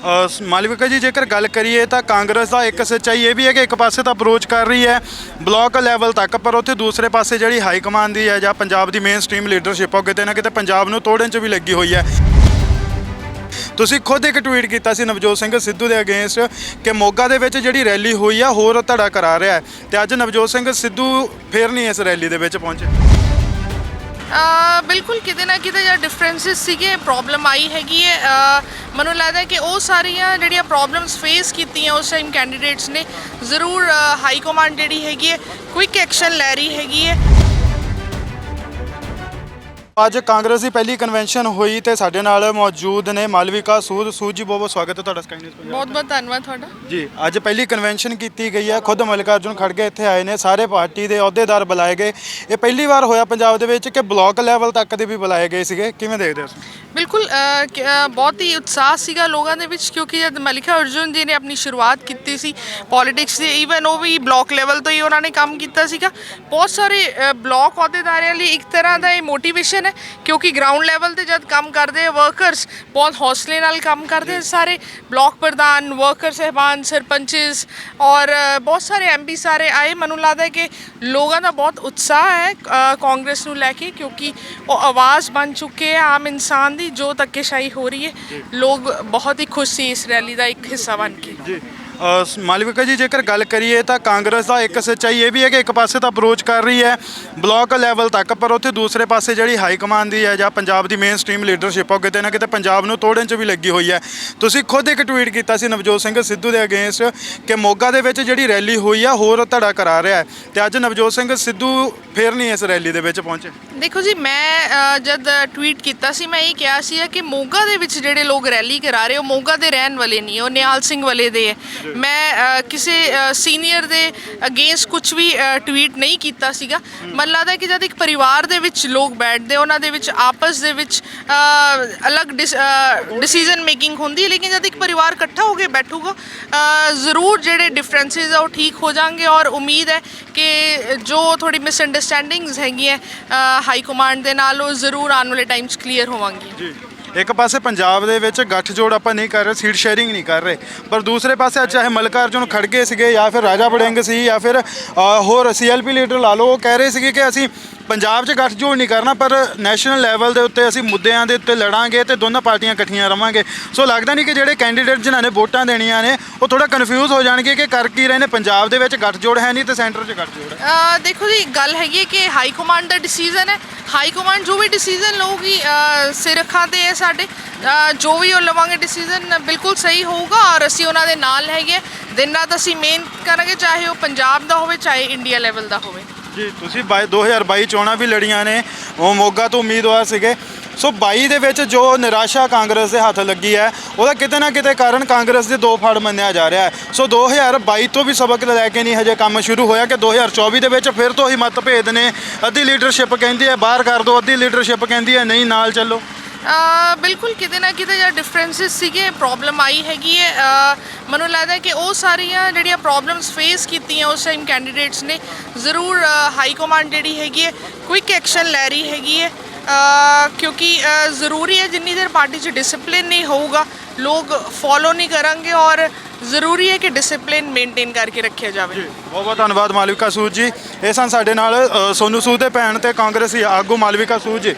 ਅ, ਮਾਲਵਿਕਾ ਜੀ ਜੇਕਰ ਗੱਲ ਕਰੀਏ ਤਾਂ ਕਾਂਗਰਸ ਦਾ ਇੱਕ ਸੱਚਾਈ ਇਹ ਵੀ ਹੈ ਕਿ ਇੱਕ ਪਾਸੇ ਤਾਂ ਅਪਰੋਚ ਕਰ ਰਹੀ ਹੈ ਬਲਾਕ ਲੈਵਲ ਤੱਕ ਪਰ ਉੱਥੇ ਦੂਸਰੇ ਪਾਸੇ ਜਿਹੜੀ ਹਾਈ ਕਮਾਂਡ ਦੀ ਹੈ ਜਾਂ ਪੰਜਾਬ ਦੀ ਮੇਨ ਸਟ੍ਰੀਮ ਲੀਡਰਸ਼ਿਪ ਉਹ ਕਿਤੇ ਨਾ ਕਿਤੇ ਪੰਜਾਬ ਨੂੰ ਤੋੜਨ 'ਚ ਵੀ ਲੱਗੀ ਹੋਈ ਹੈ। ਤੁਸੀਂ ਖੁਦ ਇੱਕ ਟਵੀਟ ਕੀਤਾ ਸੀ ਨਵਜੋਤ ਸਿੰਘ ਸਿੱਧੂ ਦੇ ਅਗੇਂਸਟ ਕਿ ਮੋਗਾ ਦੇ ਵਿੱਚ ਜਿਹੜੀ ਰੈਲੀ ਹੋਈ ਆ ਹੋਰ ਧੜਾ ਕਰਾ ਰਿਹਾ ਹੈ। ਤੇ ਅੱਜ ਨਵਜੋਤ ਸਿੰਘ ਸਿੱਧੂ ਫੇਰ ਨਹੀਂ ਇਸ ਰੈਲੀ ਦੇ ਵਿੱਚ ਪਹੁੰਚੇ। ਬਿਲਕੁਲ ਕਿਤੇ ਨਾ ਕਿਤੇ ਜਿਹੜਾ ਡਿਫਰੈਂਸਸ ਸੀਗੇ ਪ੍ਰੋਬਲਮ ਆਈ ਹੈਗੀ ਹੈ ਮੈਨੂੰ ਲੱਗਦਾ ਕਿ ਉਹ ਸਾਰੀਆਂ ਜਿਹੜੀਆਂ ਪ੍ਰੋਬਲਮਸ ਫੇਸ ਕੀਤੀਆਂ ਉਸ ਟਾਈਮ ਕੈਂਡੀਡੇਟਸ ਨੇ, ਜ਼ਰੂਰ ਹਾਈ ਕਮਾਂਡ ਜਿਹੜੀ ਹੈਗੀ ਹੈ ਕੁਇਕ ਐਕਸ਼ਨ ਲੈ ਰਹੀ ਹੈਗੀ ਹੈ ਅੱਜ ਕਾਂਗਰਸ ਦੀ ਪਹਿਲੀ ਕਨਵੈਨਸ਼ਨ ਹੋਈ ਤੇ ਸਾਡੇ ਨਾਲ ਮੌਜੂਦ ਨੇ ਮਾਲਵਿਕਾ ਸੂਦ। ਸੂਦ ਜੀ ਬਹੁਤ ਬਹੁਤ ਸਵਾਗਤ ਹੈ ਤੁਹਾਡਾ ਸਕਾਈ ਨਿਊਜ਼ ਪੰਜਾਬ ਬਹੁਤ ਬਹੁਤ ਧੰਨਵਾਦ ਤੁਹਾਡਾ। ਜੀ ਅੱਜ ਪਹਿਲੀ ਕਨਵੈਨਸ਼ਨ ਕੀਤੀ ਗਈ ਹੈ। ਖੁਦ ਮਲਿਕਾਰਜੁਨ ਖੜਗੇ ਇੱਥੇ ਆਏ ਨੇ ਸਾਰੇ ਪਾਰਟੀ ਦੇ ਅਹੁਦੇਦਾਰ ਬੁਲਾਏ ਗਏ। ਇਹ ਪਹਿਲੀ ਵਾਰ ਹੋਇਆ ਪੰਜਾਬ ਦੇ ਵਿੱਚ ਕਿ ਬਲਾਕ ਲੈਵਲ ਤੱਕ ਦੇ ਵੀ ਬੁਲਾਏ ਗਏ ਸੀਗੇ। ਕਿਵੇਂ ਦੇਖਦੇ ਹੋ ਬਿਲਕੁਲ ਬਹੁਤ ਹੀ ਉਤਸ਼ਾਹ ਸੀਗਾ ਲੋਕਾਂ ਦੇ ਵਿੱਚ ਕਿਉਂਕਿ ਜਦ ਮਲਿਕਾ ਅਰਜੁਨ ਜੀ ਨੇ ਆਪਣੀ ਸ਼ੁਰੂਆਤ ਕੀਤੀ ਸੀ ਪੋਲਿਟਿਕਸ ਦੀ ਈਵਨ ਉਹ ਵੀ ਬਲਾਕ ਲੈਵਲ ਤੋਂ ਹੀ ਉਹਨਾਂ ਨੇ ਕੰਮ ਕੀਤਾ ਸੀਗਾ। ਬਹੁਤ ਸਾਰੇ ਬਲਾਕ ਅਹੁਦੇਦਾਰਾਂ ਲਈ ਇੱਕ ਤਰ੍ਹਾਂ ਦਾ ਇਹ ਮੋਟੀਵੇਸ਼ਨ ਹੈ ਕਿਉਂਕਿ ਗਰਾਊਂਡ ਲੈਵਲ ਤੇ ਜਦ ਕੰਮ ਕਰਦੇ ਆ ਵਰਕਰਸ ਬਹੁਤ ਹੌਸਲੇ ਨਾਲ ਕੰਮ ਕਰਦੇ ਆ ਸਾਰੇ ਬਲਾਕ ਪ੍ਰਧਾਨ ਵਰਕਰ ਸਹਿਬਾਨ ਸਰਪੰਚਸ ਔਰ ਬਹੁਤ ਸਾਰੇ ਐਮਪੀ ਸਾਰੇ ਆਏ। ਮੈਨੂੰ ਲੱਗਦਾ ਹੈ ਕਿ ਲੋਕਾਂ ਦਾ ਬਹੁਤ ਉਤਸ਼ਾਹ ਹੈ ਕਾਂਗਰਸ ਨੂੰ ਲੈ ਕੇ ਕਿਉਂਕਿ ਉਹ ਆਵਾਜ਼ ਬਣ ਚੁੱਕੇ ਆ ਆਮ ਇਨਸਾਨ ਦੀ ਜੋ ਧੱਕੇਸ਼ਾਹੀ ਹੋ ਰਹੀ ਹੈ। ਲੋਕ ਬਹੁਤ ਹੀ ਖੁਸ਼ ਸੀ ਇਸ ਰੈਲੀ ਦਾ ਇੱਕ ਹਿੱਸਾ ਬਣ ਕੇ। ਜੀ। ਮਾਲਵਿਕਾ ਜੀ, ਜੇਕਰ ਗੱਲ ਕਰੀਏ ਤਾਂ ਕਾਂਗਰਸ ਦਾ ਇੱਕ ਸੱਚਾਈ ਇਹ ਵੀ ਹੈ ਕਿ ਇੱਕ ਪਾਸੇ ਤਾਂ ਅਪਰੋਚ ਕਰ ਰਹੀ ਹੈ ਬਲਾਕ ਲੈਵਲ ਤੱਕ, ਪਰ ਉੱਥੇ ਦੂਸਰੇ ਪਾਸੇ ਜਿਹੜੀ ਹਾਈ ਕਮਾਂਡ ਦੀ ਹੈ ਜਾਂ ਪੰਜਾਬ ਦੀ ਮੇਨ ਸਟ੍ਰੀਮ ਲੀਡਰਸ਼ਿਪ ਉਹ ਕਿਤੇ ਨਾ ਕਿਤੇ ਪੰਜਾਬ ਨੂੰ ਤੋੜਨ 'ਚ ਵੀ ਲੱਗੀ ਹੋਈ ਹੈ। ਤੁਸੀਂ ਖੁਦ ਇੱਕ ਟਵੀਟ ਕੀਤਾ ਸੀ ਨਵਜੋਤ ਸਿੰਘ ਸਿੱਧੂ ਦੇ ਅਗੇਂਸਟ ਕਿ ਮੋਗਾ ਦੇ ਵਿੱਚ ਜਿਹੜੀ ਰੈਲੀ ਹੋਈ ਆ, ਹੋਰ ਧੜਾ ਕਰਾ ਰਿਹਾ ਹੈ। ਤੇ ਅੱਜ ਨਵਜੋਤ ਸਿੰਘ ਸਿੱਧੂ ਫੇਰ ਨਹੀਂ ਇਸ ਰੈਲੀ ਦੇ ਵਿੱਚ ਪਹੁੰਚੇ। ਦੇਖੋ ਜੀ ਮੈਂ ਅ, ਜਦ ਟਵੀਟ ਕੀਤਾ ਸੀ ਮੈਂ ਇਹ ਕਿਹਾ ਸੀ ਕਿ ਮੋਗਾ ਦੇ ਵਿੱਚ ਜਿਹੜੇ ਲੋਕ ਰੈਲੀ ਕਰਾ ਰਹੇ ਉਹ ਮੋਗਾ ਦੇ ਰਹਿਣ ਵਾਲੇ ਨਹੀਂ ਉਹ ਨਿਹਾਲ ਸਿੰਘ ਵਾਲੇ ਦੇ ਹੈ। ਮੈਂ ਅ, ਕਿਸੇ ਸੀਨੀਅਰ ਦੇ ਅਗੇਂਸਟ ਕੁਝ ਵੀ ਟਵੀਟ ਨਹੀਂ ਕੀਤਾ ਸੀਗਾ। ਮੈਨੂੰ ਲੱਗਦਾ ਕਿ ਜਦ ਇੱਕ ਪਰਿਵਾਰ ਦੇ ਵਿੱਚ ਲੋਕ ਬੈਠਦੇ ਉਹਨਾਂ ਦੇ ਵਿੱਚ ਆਪਸ ਦੇ ਵਿੱਚ ਅ, ਅਲੱਗ ਡਿਸੀਜਨ ਮੇਕਿੰਗ ਹੁੰਦੀ ਹੈ ਲੇਕਿਨ ਜਦ ਇੱਕ ਪਰਿਵਾਰ ਇਕੱਠਾ ਹੋ ਕੇ ਬੈਠੂਗਾ ਅ, ਜ਼ਰੂਰ ਜਿਹੜੇ ਡਿਫਰੈਂਸਿਸ ਆ ਉਹ ਠੀਕ ਹੋ ਜਾਣਗੇ ਔਰ ਉਮੀਦ ਹੈ ਕਿ ਜੋ ਥੋੜੀ ਮਿਸਅੰਡਰਸਟੈਂਡਿੰਗਸ ਹੈਗੀਆਂ ਹਾਈ ਕਮਾਂਡ ਦੇ ਨਾਲ ਉਹ ਜ਼ਰੂਰ ਆਉਣ ਵਾਲੇ ਟਾਈਮ 'ਚ ਕਲੀਅਰ ਹੋਵਾਂਗੀ। ਜੀ। ਇੱਕ ਪਾਸੇ ਪੰਜਾਬ ਦੇ ਵਿੱਚ ਗੱਠਜੋੜ ਆਪਾਂ ਨਹੀਂ ਕਰ ਰਹੇ ਸੀਟ ਸ਼ੇਅਰਿੰਗ ਨਹੀਂ ਕਰ ਰਹੇ ਪਰ ਦੂਸਰੇ ਪਾਸੇ ਚਾਹੇ ਮਲਕਾਰਜੁਨ ਖੜਗੇ ਸੀਗੇ ਜਾਂ ਫਿਰ ਰਾਜਾ ਬੜਿੰਗ ਸੀ ਜਾਂ ਫਿਰ ਅ, ਹੋਰ ਸੀਐਲਪੀ ਲੀਡਰ ਲਾ ਲਓ ਉਹ ਕਹਿ ਰਹੇ ਸੀਗੇ ਕਿ ਅਸੀਂ ਪੰਜਾਬ 'ਚ ਗੱਠਜੋੜ ਨਹੀਂ ਕਰਨਾ ਪਰ ਨੈਸ਼ਨਲ ਲੈਵਲ ਦੇ ਉੱਤੇ ਅਸੀਂ ਮੁੱਦਿਆਂ ਦੇ ਉੱਤੇ ਲੜਾਂਗੇ ਤੇ ਦੋਨਾਂ ਪਾਰਟੀਆਂ ਇਕੱਠੀਆਂ ਰਵਾਂਗੇ। ਸੋ ਲੱਗਦਾ ਨਹੀਂ ਕਿ ਜਿਹੜੇ ਕੈਂਡੀਡੇਟ ਜਿਨ੍ਹਾਂ ਨੇ ਵੋਟਾਂ ਦੇਣੀਆਂ ਨੇ ਉਹ ਥੋੜਾ ਕਨਫਿਊਜ਼ ਹੋ ਜਾਣਗੇ ਕਿ ਕਰ ਕੀ ਰਹੇ ਨੇ। ਪੰਜਾਬ ਦੇ ਵਿੱਚ ਗੱਠਜੋੜ ਹੈ ਨਹੀਂ ਤੇ ਸੈਂਟਰ 'ਚ ਗੱਠਜੋੜ ਹੈ। ਅ, ਦੇਖੋ ਜੀ ਗੱਲ ਹੈਗੀ ਹੈ ਕਿ ਹਾਈ ਕਮਾਂਡ ਦਾ ਡਿਸੀਜਨ ਹੈ। ਹਾਈ ਕਮਾਂਡ ਜੋ ਵੀ ਡਿਸੀਜਨ ਲਊਗੀ ਅ, ਸਿਰ ਅੱਖਾਂ ਤੇ ਹੈ ਸਾਡੇ। ਅ, ਜੋ ਵੀ ਉਹ ਲਵਾਂਗੇ ਡਿਸੀਜਨ ਬਿਲਕੁਲ ਸਹੀ ਹੋਊਗਾ ਔਰ ਅਸੀਂ ਉਹਨਾਂ ਦੇ ਨਾਲ ਹੈਗੇ ਹਾਂ। ਦਿਨ ਰਾਤ ਅਸੀਂ ਮੇਨ ਕਰਾਂਗੇ ਚਾਹੇ ਉਹ ਪੰਜਾਬ ਦਾ ਹੋਵੇ ਚਾਹੇ ਇੰਡੀਆ ਲੈਵਲ ਦਾ ਹੋਵੇ। ਜੀ, ਤੁਸੀਂ ਬਾਈ 2022 ਚੋਣਾਂ ਵੀ ਲੜੀਆਂ ਨੇ। ਉਹ ਮੋਗਾ ਤੋਂ ਉਮੀਦਵਾਰ ਸੀਗੇ। ਸੋ 22 ਦੇ ਵਿੱਚ ਜੋ ਨਿਰਾਸ਼ਾ ਕਾਂਗਰਸ ਦੇ ਹੱਥ ਲੱਗੀ ਹੈ, ਉਹਦਾ ਕਿਤੇ ਨਾ ਕਿਤੇ ਕਾਰਨ ਕਾਂਗਰਸ ਦੇ ਦੋ ਫੜ ਮੰਨਿਆ ਜਾ ਰਿਹਾ ਹੈ। ਸੋ 2022 ਤੋਂ ਵੀ ਸਬਕ ਲੈ ਕੇ ਨਹੀਂ ਹਜੇ ਕੰਮ ਸ਼ੁਰੂ ਹੋਇਆ ਕਿ 2024 ਦੇ ਵਿੱਚ ਫਿਰ ਤੋਂ ਹੀ ਮਤਭੇਦ ਨੇ। ਅੱਧੀ ਲੀਡਰਸ਼ਿਪ ਕਹਿੰਦੀ ਹੈ, ਬਾਹਰ ਕਰ ਦਿਓ ਅੱਧੀ ਲੀਡਰਸ਼ਿਪ ਕਹਿੰਦੀ ਹੈ, ਨਹੀਂ, ਨਾਲ ਚੱਲੋ। ਬਿਲਕੁਲ ਕਿਤੇ ਨਾ ਕਿਤੇ ਜਿਹੜਾ ਡਿਫਰੈਂਸਸ ਸੀਗੇ ਪ੍ਰੋਬਲਮ ਆਈ ਹੈਗੀ ਹੈ। ਮੈਨੂੰ ਲੱਗਦਾ ਕਿ ਉਹ ਸਾਰੀਆਂ ਜਿਹੜੀਆਂ ਪ੍ਰੋਬਲਮਸ ਫੇਸ ਕੀਤੀਆਂ ਉਸ ਟਾਈਮ ਕੈਂਡੀਡੇਟਸ ਨੇ ਜ਼ਰੂਰ ਹਾਈ ਕਮਾਂਡ ਜਿਹੜੀ ਹੈਗੀ ਹੈ ਕੁਇਕ ਐਕਸ਼ਨ ਲੈ ਰਹੀ ਹੈਗੀ ਹੈ। ਕਿਉਂਕਿ ਜ਼ਰੂਰੀ ਹੈ ਜਿੰਨੀ ਦੇਰ ਪਾਰਟੀ 'ਚ ਡਿਸਪਲਿਨ ਨਹੀਂ ਹੋਊਗਾ ਲੋਕ ਫੋਲੋ ਨਹੀਂ ਕਰਾਂਗੇ ਔਰ ਜ਼ਰੂਰੀ ਹੈ ਕਿ ਡਿਸਪਲਿਨ ਮੇਨਟੇਨ ਕਰਕੇ ਰੱਖਿਆ ਜਾਵੇ। ਬਹੁਤ ਬਹੁਤ ਧੰਨਵਾਦ ਮਾਲਵਿਕਾ ਸੂਦ ਜੀ। ਇਹ ਸਨ ਸਾਡੇ ਨਾਲ ਅ, ਸੋਨੂ ਸੂਦ ਦੇ ਭੈਣ ਤੇ ਕਾਂਗਰਸੀ ਆਗੂ ਮਾਲਵਿਕਾ ਸੂਦ ਜੀ।